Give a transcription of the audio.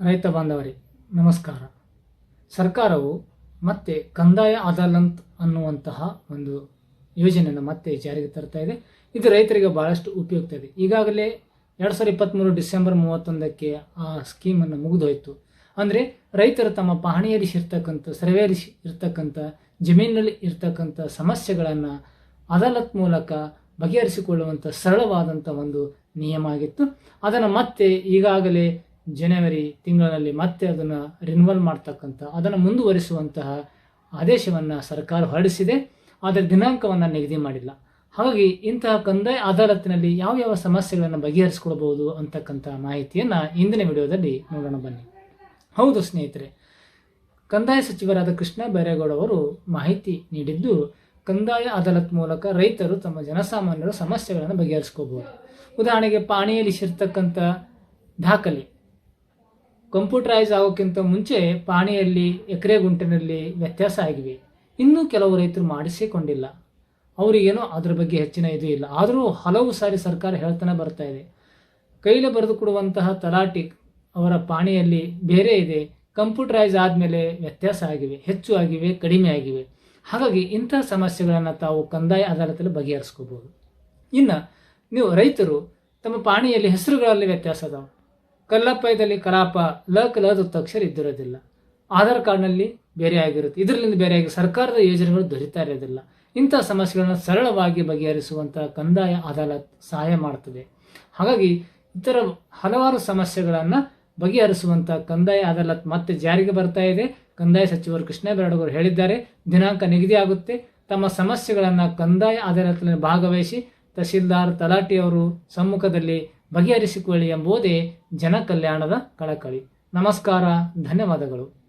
ರೈತ ಬಾಂಧವರೇ, ನಮಸ್ಕಾರ. ಸರ್ಕಾರವು ಮತ್ತೆ ಕಂದಾಯ ಅದಾಲತ್ ಅನ್ನುವಂತಹ ಒಂದು ಯೋಜನೆಯನ್ನು ಮತ್ತೆ ಜಾರಿಗೆ ತರ್ತಾ ಇದೆ. ಇದು ರೈತರಿಗೆ ಬಹಳಷ್ಟು ಉಪಯುಕ್ತ ಇದೆ. ಈಗಾಗಲೇ ಎರಡು ಸಾವಿರದ ಇಪ್ಪತ್ತ್ಮೂರು ಡಿಸೆಂಬರ್ ಮೂವತ್ತೊಂದಕ್ಕೆ ಆ ಸ್ಕೀಮನ್ನು ಮುಗಿದೋಯ್ತು. ಅಂದರೆ ರೈತರು ತಮ್ಮ ಪಹಣಿಯಲ್ಲಿ ಇರ್ತಕ್ಕಂಥ, ಸರ್ವೇಲಿ ಇರ್ತಕ್ಕಂಥ, ಜಮೀನಿನಲ್ಲಿ ಇರ್ತಕ್ಕಂಥ ಸಮಸ್ಯೆಗಳನ್ನು ಅದಾಲತ್ ಮೂಲಕ ಬಗೆಹರಿಸಿಕೊಳ್ಳುವಂಥ ಸರಳವಾದಂಥ ಒಂದು ನಿಯಮ ಆಗಿತ್ತು. ಅದನ್ನು ಮತ್ತೆ ಈಗಾಗಲೇ ಜನವರಿ ತಿಂಗಳಲ್ಲಿ ಮತ್ತೆ ಅದನ್ನು ರಿನ್ವಲ್ ಮಾಡ್ತಕ್ಕಂಥ, ಅದನ್ನು ಮುಂದುವರಿಸುವಂತಹ ಆದೇಶವನ್ನು ಸರ್ಕಾರ ಹೊರಡಿಸಿದೆ. ಆದರೆ ದಿನಾಂಕವನ್ನು ನಿಗದಿ ಮಾಡಿಲ್ಲ. ಹಾಗಾಗಿ ಇಂತಹ ಕಂದಾಯ ಅದಾಲತ್ತಿನಲ್ಲಿ ಯಾವ ಯಾವ ಸಮಸ್ಯೆಗಳನ್ನು ಬಗೆಹರಿಸಿಕೊಳ್ಬಹುದು ಅಂತಕ್ಕಂಥ ಮಾಹಿತಿಯನ್ನು ಇಂದಿನ ವಿಡಿಯೋದಲ್ಲಿ ನೋಡೋಣ ಬನ್ನಿ. ಹೌದು ಸ್ನೇಹಿತರೆ, ಕಂದಾಯ ಸಚಿವರಾದ ಕೃಷ್ಣ ಬೈರೇಗೌಡ ಅವರು ಮಾಹಿತಿ ನೀಡಿದ್ದು, ಕಂದಾಯ ಅದಾಲತ್ ಮೂಲಕ ರೈತರು ತಮ್ಮ ಜನಸಾಮಾನ್ಯರ ಸಮಸ್ಯೆಗಳನ್ನು ಬಗೆಹರಿಸ್ಕೋಬಹುದು ಉದಾಹರಣೆಗೆ ಪಾಣಿಯಲ್ಲಿ ಸಿರ್ತಕ್ಕಂಥ ದಾಖಲೆ. ಕಂಪ್ಯೂಟರೈಸ್ ಆಗೋಕ್ಕಿಂತ ಮುಂಚೆ ಪಾಣಿಯಲ್ಲಿ, ಎಕರೆ ಗುಂಟಿನಲ್ಲಿ ವ್ಯತ್ಯಾಸ ಆಗಿವೆ. ಇನ್ನೂ ಕೆಲವು ರೈತರು ಮಾಡಿಸಿಕೊಂಡಿಲ್ಲ. ಅವರಿಗೇನೋ ಅದ್ರ ಬಗ್ಗೆ ಹೆಚ್ಚಿನ ಇದು ಇಲ್ಲ. ಆದರೂ ಹಲವು ಸಾರಿ ಸರ್ಕಾರ ಹೇಳ್ತಾನೆ ಬರ್ತಾ ಇದೆ. ಕೈಲಿ ಬರೆದು ಕೊಡುವಂತಹ ತಲಾಟಿ ಅವರ ಪಾಣಿಯಲ್ಲಿ ಬೇರೆ ಇದೆ. ಕಂಪ್ಯೂಟರೈಸ್ ಆದಮೇಲೆ ವ್ಯತ್ಯಾಸ ಆಗಿವೆ. ಹೆಚ್ಚು ಆಗಿವೆ, ಕಡಿಮೆ ಆಗಿವೆ. ಹಾಗಾಗಿ ಇಂಥ ಸಮಸ್ಯೆಗಳನ್ನು ತಾವು ಕಂದಾಯ ಅದಾಲತಲ್ಲಿ ಬಗೆಹರಿಸ್ಕೋಬೋದು ಇನ್ನು, ನೀವು ರೈತರು, ತಮ್ಮ ಪಾಣಿಯಲ್ಲಿ ಹೆಸರುಗಳಲ್ಲಿ ವ್ಯತ್ಯಾಸ ಅದಾವೆ. ಕಲ್ಲಪ್ಪಯದಲ್ಲಿ ಕಲಾಪ ಲ ಕಲದ ಅಕ್ಷರ ಇದ್ದಿರೋದಿಲ್ಲ. ಆಧಾರ್ ಕಾರ್ಡ್ನಲ್ಲಿ ಬೇರೆ ಆಗಿರುತ್ತೆ. ಇದರಿಂದ ಬೇರೆ ಆಗಿ ಸರ್ಕಾರದ ಯೋಜನೆಗಳು ದೊರೀತಾ ಇರೋದಿಲ್ಲ. ಇಂಥ ಸಮಸ್ಯೆಗಳನ್ನು ಸರಳವಾಗಿ ಬಗೆಹರಿಸುವಂಥ ಕಂದಾಯ ಅದಾಲತ್ ಸಹಾಯ ಮಾಡ್ತದೆ. ಹಾಗಾಗಿ ಇತರ ಹಲವಾರು ಸಮಸ್ಯೆಗಳನ್ನು ಬಗೆಹರಿಸುವಂಥ ಕಂದಾಯ ಅದಾಲತ್ ಮತ್ತೆ ಜಾರಿಗೆ ಬರ್ತಾ ಇದೆ. ಕಂದಾಯ ಸಚಿವರು ಕೃಷ್ಣ ಬೆರಡಗೌರು ಹೇಳಿದ್ದಾರೆ. ದಿನಾಂಕ ನಿಗದಿ ಆಗುತ್ತೆ. ತಮ್ಮ ಸಮಸ್ಯೆಗಳನ್ನು ಕಂದಾಯ ಅದಾಲತ್ನಲ್ಲಿ ಭಾಗವಹಿಸಿ ತಹಶೀಲ್ದಾರ್ ತಲಾಟಿಯವರು ಸಮ್ಮುಖದಲ್ಲಿ ಬಗೆಹರಿಸಿಕೊಳ್ಳಿ ಎಂಬುದೇ ಜನಕಲ್ಯಾಣದ ಕಳಕಳಿ. ನಮಸ್ಕಾರ ಧನ್ಯವಾದಗಳು.